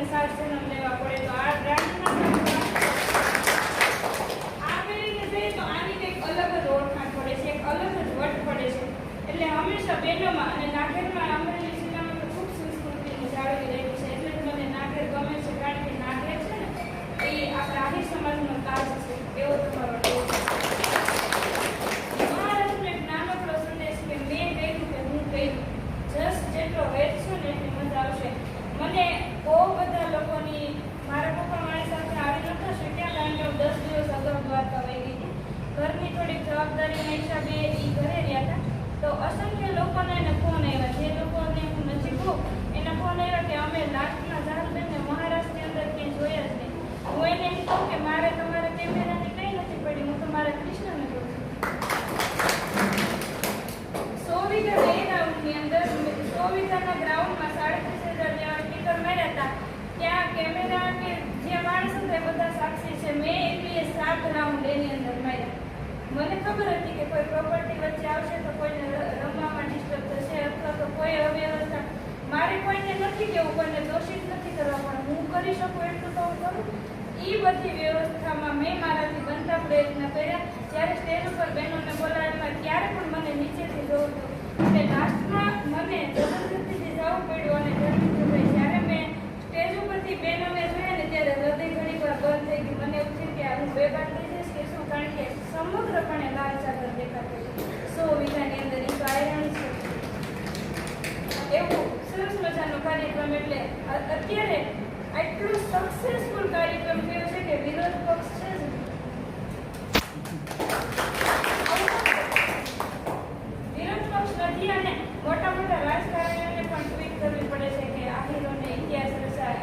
ને સાત જન્મ લેવા પડે તો આ દાંડીના આ પહેરીને જઈએ તો આની કંઈક અલગ જ ઓળખાણ પડે છે, એક અલગ જ વટ પડે છે. એટલે હંમેશા બહેનોમાં અને નાગરમાં અમરેલી જિલ્લામાં ખૂબ સંસ્કૃતિની જાળવી રહી છે એટલે જ મને નાગેર ગમે છે કારણ કે નાગેર છે ને એ આપણા આહિર સમાજનો તાજ છે એવો તમારો ટેવ છે મહારાજનો એક નાનકડો સંદેશ કે મેં કહ્યું કે હું કહ્યું જસ્ટ જેટલો વેચશો ને એટલી મજા આવશે મને બહુ બધા લોકોની મારા પપ્પા મારી સાથે આવી નતા શક્યા કારણ કે હું દસ દિવસ અગાઉ દ્વારકા વહી ગઈ હતી ઘરની થોડીક જવાબદારીના હિસાબે એ ઘરે રહ્યા હતા તો અસંખ્ય લોકોને એને ફોન આવ્યા જે લોકોને હું નજીક હોઉં એના ફોન આવ્યા કે અમે લાસ્ટના ઝાલબેનને મહારાષ્ટ્રની અંદર ક્યાંય જોયા જ નહીં હું એને એમ કહું કે મારે તમારા કેમેરાની કંઈ નથી પડી હું તમારા કૃષ્ણને જોઉં છું સો વીઘા બે રાઉન્ડની અંદર સો વીઘાના ગ્રાઉન્ડમાં સાડત્રીસ હજાર જેવા સ્પીકર માર્યા હતા ત્યાં કેમેરા કે જે માણસ હતા એ બધા સાક્ષી છે મેં એકલી સાત રાઉન્ડ એની અંદર માર્યા મને ખબર હતી કે કોઈ પ્રોપર્ટી વચ્ચે આવશે તો કોઈને ર- રમવામાં ડિસ્ટર્બ થશે અથવા તો કોઈ અવ્યવસ્થા મારે કોઈને નથી કેવું કોઈને દોષિત નથી કરવા પણ હું કરી શકું એટલું તો હું કરું એ વ્યવસ્થામાં મેં મારાથી બનતા પ્રયત્ન કર્યા. જ્યારે સ્ટેજ ઉપર બહેનોને બોલાવ્યા ત્યારે પણ મને નીચેથી જોવું હતું લાસ્ટમાં મને જબરદસ્તીથી જવું પડ્યું અને જલ્દી ભાઈ જ્યારે મેં સ્ટેજ ઉપરથી બહેનોને જોયા ને ત્યારે હૃદય ઘણી વાર બંધ થઈ ગયું. મને એવું થયું કે હું બેભાન થઈ જઈશ કે શું? કારણ કે સમગ્રપણે લાલ ચાદર દેખાતી હતી. સો વીઘાની અંદર એ તો આયરન છે. એવું સરસ મજાનો કાર્યક્રમ એટલે અત્યારે આટલો સક્સેસફુલ કાર્યક્રમ થયો કે છે વિરોધ પક્ષ નથી અને મોટા મોટા રાજકારણીઓને પણ ટ્વીટ કરવી પડે છે કે આહિરોને ઇતિહાસ રચા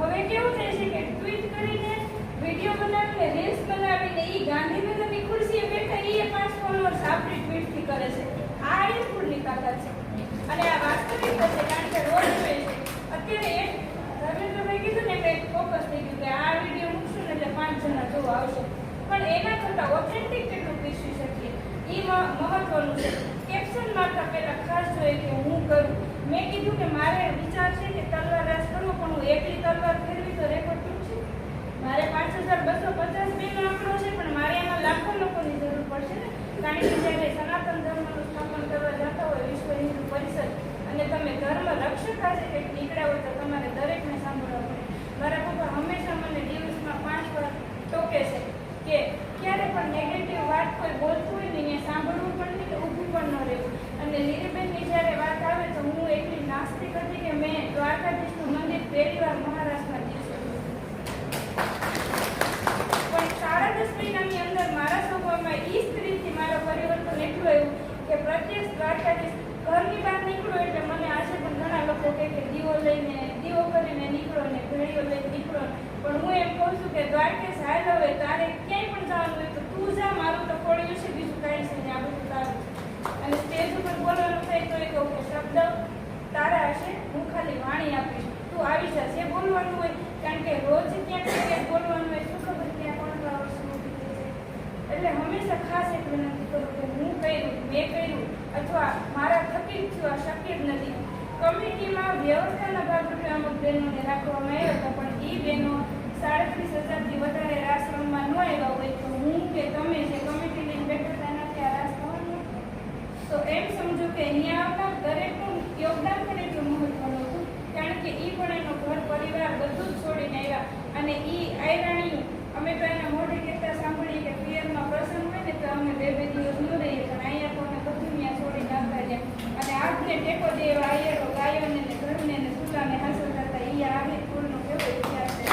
હવે કેવું થાય છે કે ટ્વીટ કરીને વીડિયો બનાવીને રીલ્સ બનાવીને એ ગાંધીનગરની ખુરશીએ બેઠા એ પાંચ આપણી ટ્વીટથી કરે છે. આ એરપુરની તાકાત છે. અને આ વાસ્તવિકતા કારણ કે રોજ જોઈએ છે. અત્યારે એક ધર્મેન્દ્રભાઈ કીધું ને કે ફોકસ થઈ ગયું કે આ વીડિયો મૂકશું ને એટલે પાંચ જણા જોવા આવશે. પણ એના કરતાં ઓથેન્ટિક કેટલું પીસી શકીએ એ મહત્વનું છે. કેપ્શન મારતા પહેલા ખાસ જોઈએ કે હું કરું. મેં કીધું કે મારે વિચાર છે કે તલવાર રાસ કરવો, પણ હું એકલી તલવાર ફેરવી તો રેકોર્ડ તૂટશે. મારે પાંચ હજાર બસો પચાસ બેનો આંકડો છે, પણ મારે એમાં લાખો લોકોની જરૂર પડશે ને. કારણ કે જ્યારે સનાતન ધર્મનું સ્થાપન કરવા જતા હોય વિશ્વ હિન્દુ પરિષદ, અને તમે ધર્મ રક્ષક આજે કંઈક નીકળ્યા હોય તો તમારે દરેકને સાંભળવા પડે મારા પપ્પા હંમેશા મને દિવસમાં પાંચ વાર ટોકે છે કે ક્યારે પણ નેગેટિવ વાત કોઈ બોલતું હોય ને એને સાંભળવું પણ નહીં કે ઊભું પણ ન રહેવું. અને લીલીબેનની જ્યારે વાત આવે તો હું એટલી નાસ્તિક હતી કે મેં દ્વારકાધીશનું મંદિર પહેલી વાર મહારાષ્ટ્રમાં દિવસે પણ સાડા દસ મહિનાની અંદર મારા સ્વભાવમાં એ સ્ત્રીથી મારો પરિવર્તન એટલું આવ્યું કે પ્રત્યેક દ્વારકાધીશ ઘરની બહાર નીકળો એટલે મને આજે પણ ઘણા લોકો કહે કે દીવો લઈને, દીવો કરીને નીકળો ને ઘડીઓ લઈને નીકળો. પણ હું એમ કહું છું કે દ્વારકેશ હાલ હવે તારે ક્યાંય પણ જવાનું હોય તો તું જા, મારું તો પડ્યું છે બીજું કાંઈ છે ને આ બધું તારું છે અને સ્ટેજ ઉપર બોલવાનું થાય તો એ કહું કે શબ્દ તારા હશે હું ખાલી વાણી આપીશ તું આવી જા જે બોલવાનું હોય કારણ કે રોજ ક્યાંક ને ક્યાંક બોલવાનું હોય શું ખબર ક્યાં કોણ વર્ષ ઊભી થઈ જાય એટલે હંમેશા ખાસ એક વિનંતી કરું કે હું કર્યું મેં કર્યું અથવા મારા થકી જ થયું શક્ય નથી. કમિટીમાં વ્યવસ્થાના ભાગરૂપે અમુક બહેનોને રાખવામાં આવ્યા હતા, પણ એ બહેનો સાડત્રીસ હજારથી વધારે રાસ રમવા ન આવ્યા હોય તો હું કે તમે જે કમિટી લઈને બેઠા નથી આ રાસ થવાનું તો એમ સમજો કે અહીંયા આવતા દરેકનું યોગદાન પણ એટલું મહત્વનું હતું. કારણ કે એ પણ એનો ઘર પરિવાર બધું જ છોડીને આવ્યા. અને એ આયરાણી અમે તો એના મોઢે કહેતા સાંભળીએ કે પિયરમાં પ્રસંગ હોય ને તો અમે બે બે દિવસ ન રહીએ પણ અહીંયા તો અમે બધું ત્યાં છોડીને આવતા રહ્યા અને આગને ટેકો દે એવા આયરો ગાયોને ને ઘરને ને ચૂલાને હાંસલ કરતા એ આગે કુળનો કેવો ઇતિહાસ છે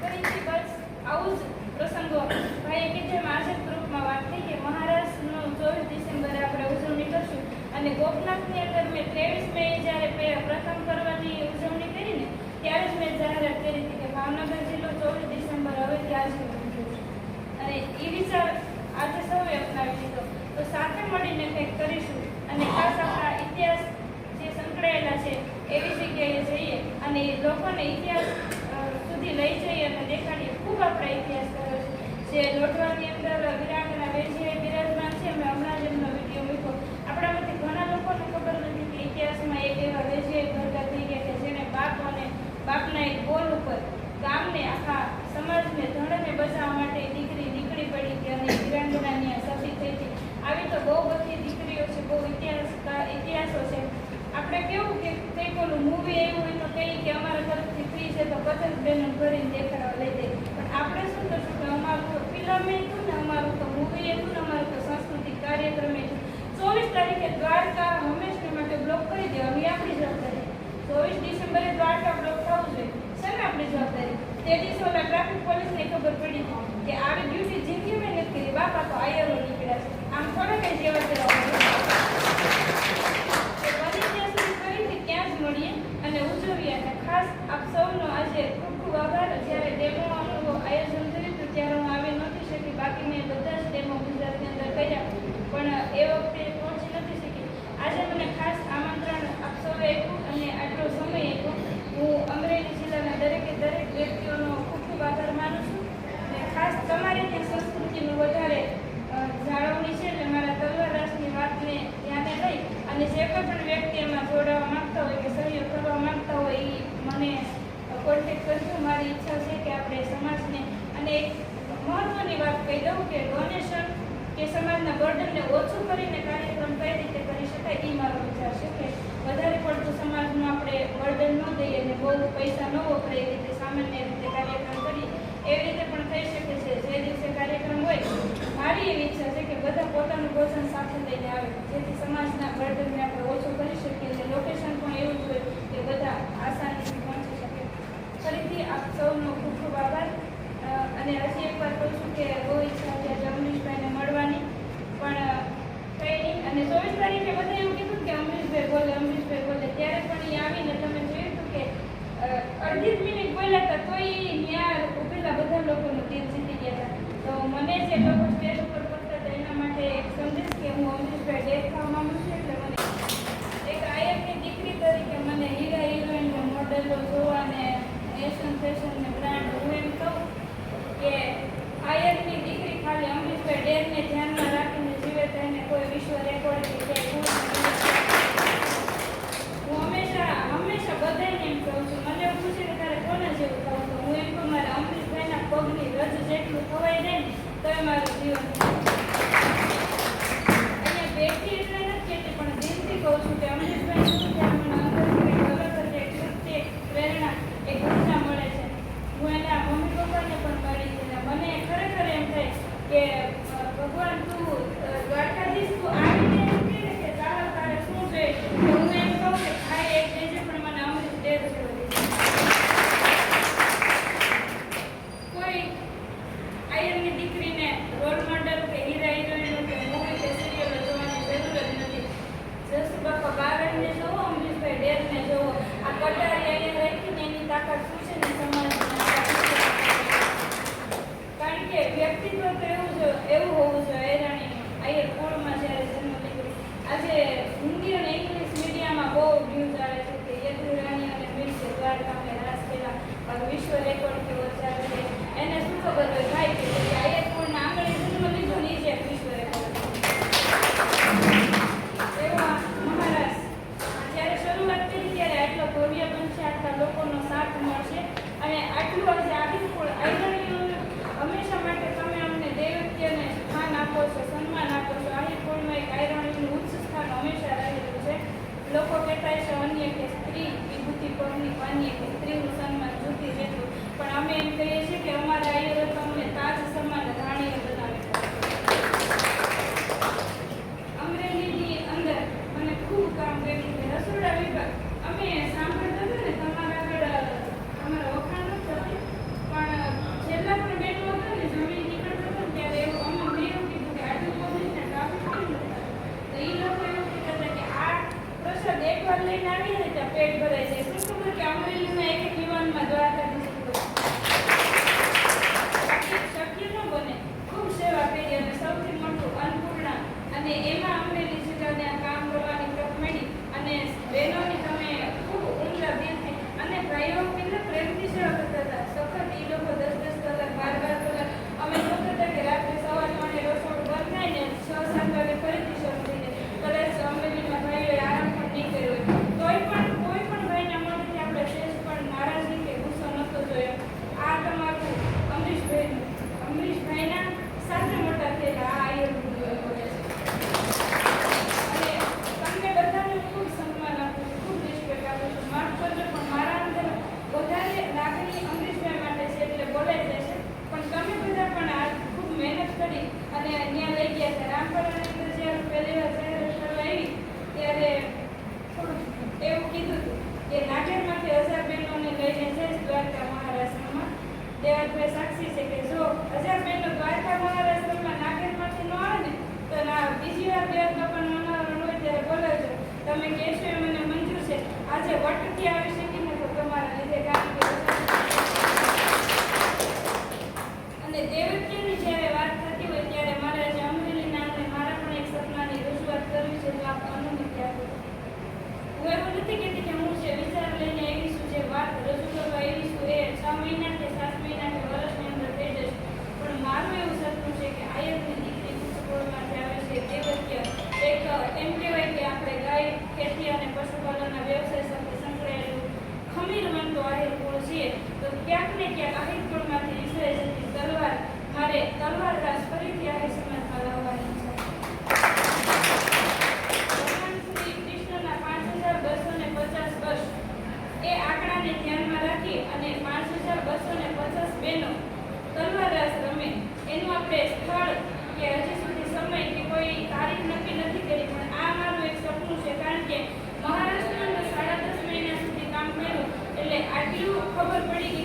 ફરીથી બસ આવું જ પ્રસંગો ભાઈએ કીધું એમ આજે જ ગ્રુપમાં વાત થઈ કે મહારાષ્ટ્રનો ચોવીસ ડિસેમ્બરે આપણે ઉજવણી કરશું અને ગોપનાથની અંદર મેં ત્રેવીસ મે જ્યારે પે- પ્રથમ કરવાની ઉજવણી કરી ને ત્યારે જ મેં જાહેરાત કરી હતી કે ભાવનગર જિલ્લો ચોવીસ ડિસેમ્બર હવેથી આજે ઉજવશે અને એ વિચાર આજે સૌએ અપનાવી લીધો તો સાથે મળીને કંઈક કરીશું અને ખાસ આપણા ઇતિહાસ જે સંકળાયેલા છે એવી જગ્યાએ જઈએ અને એ ઇતિહાસ સુધી લઈ જઈએ અને દેખાડીએ. ખૂબ આપણા ઇતિહાસ જે લોટવાની બહેનો ઘરે દેખાડવા લઈ જાય. પણ આપણે શું કરશું કે અમારું ફિલ્મ હતું ને, અમારું તો મૂવી હતું ને, અમારું તો સાંસ્કૃતિક કાર્યક્રમ હતું. ચોવીસ તારીખે દ્વારકા હંમેશને માટે બ્લોક કરી દેવાની આપણી જવાબદારી. ચોવીસ ડિસેમ્બરે દ્વારકા બ્લોક થવું જોઈએ. શેને આપણી જવાબદારી? તે દિવસોના ટ્રાફિક પોલીસને ખબર પડી કે આવી ડ્યુટી જિંદગી મેં નથી કરી બાપા તો આયરો નીકળ્યા છે. આમ કોને કંઈ જવાબ આપણે રીતે સામાન્ય રીતે કાર્યક્રમ કરીએ એવી રીતે પણ થઈ શકે છે. જે દિવસે કાર્યક્રમ હોય, મારી એવી ઈચ્છા છે કે બધા પોતાનું ભોજન સાથે લઈને આવે. જેથી સમાજના બળતણને આપણે ઓછું કરી શકીએ અને લોકેશન પણ એવું જ હોય કે બધા આસાનીથી પહોંચી શકે. ફરીથી આપ સૌનો ખૂબ ખૂબ આભાર. અને આજે મારું પણ દિલથી કહું છું કે અમરીશભાઈ શું પ્રેરણા, એક ઊર્જા મળે છે. હું એના મમ્મી પપ્પાને પણ મળી છે મને ખરેખર એમ થાય કે ભગવાન તું દ્વારકાધીશ, તું આ જે વટકી આવે છે આપણે સ્થળ કે હજી સુધી સમય કે કોઈ તારીખ નક્કી નથી કરી, પણ આ મારું એક સપનું છે. કારણ કે મહારાષ્ટ્રમાં સાડા દસ મહિના સુધી કામ કર્યું, એટલે આટલું ખબર પડી